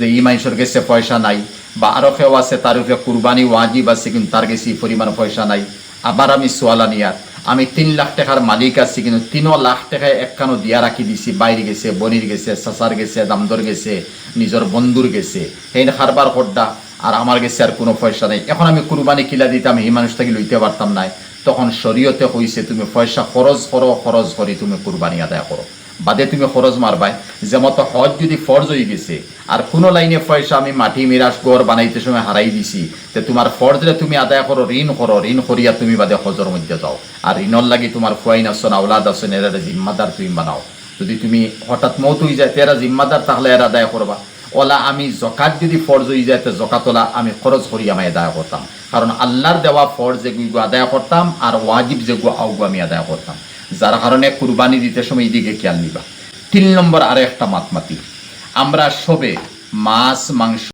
যে ই মানুষের কাছে পয়সা নাই, বা আরও কেউ আছে তার উপরে কুরবানি ওয়াজিব আছে কিন্তু তার কাছে পরিমাণ পয়সা নাই। আবার আমি সোয়ালা নিয়ার আমি তিন লাখ টাকার মালিক আছি কিন্তু তিনও লাখ টাকায় একখানো দিয়া রাখি দিছি, বাইরে গেছে, বনির গেছে সাসার গেছে, দামদর গেছে, নিজের বন্ধুর গেছে। সেই হারবার হড্ডা আর আমার গেছে আর কোনো পয়সা নেই। এখন আমি কুরবানি কিলা দিতাম এই মানুষটাকে লইতে পারতাম না তখন শরীয়তে হইছে তুমি পয়সা খরচ করো, খরচ করি তুমি কুরবানি আদায় করো। বাদে তুমি খরচ মারবাই। যেমত হজ যদি ফরজ হয়ে গেছে, আর কোনো লাইনে পয়সা আমি মাটি মিরাজ গড় বানাইতে সময় হারাই দিছি, তে তোমার ফরজরে তুমি আদায় করো, ঋণ করো, ঋণ করিয়া তুমি বাদে হজর মধ্যে যাও। আর ঋণর লাগি তোমার ফুয়াইন আসন আউলাদ আসন এরা জিম্মাদার তুমি বানাও। যদি তুমি হঠাৎ মৌত হয়ে যায় এরা জিম্মাদার, তাহলে এরা আদায় করবা। ওলা আমি জকাত যদি ফরজ হয়ে যায়, তো জকাতলা আমি খরচ করি আমি আদায় করতাম। কারণ আল্লাহর দেওয়া ফরজ যেগুলো আদায় করতাম, আর ওয়াজিব যেগুলো আউগু আমি আদায় করতাম। যার কারণে কুরবানি দিতে সময় এদিকে খেয়াল নিবা। তিন নম্বর আরও একটা মাতমাতি। আমরা সবে মাছ, মাংস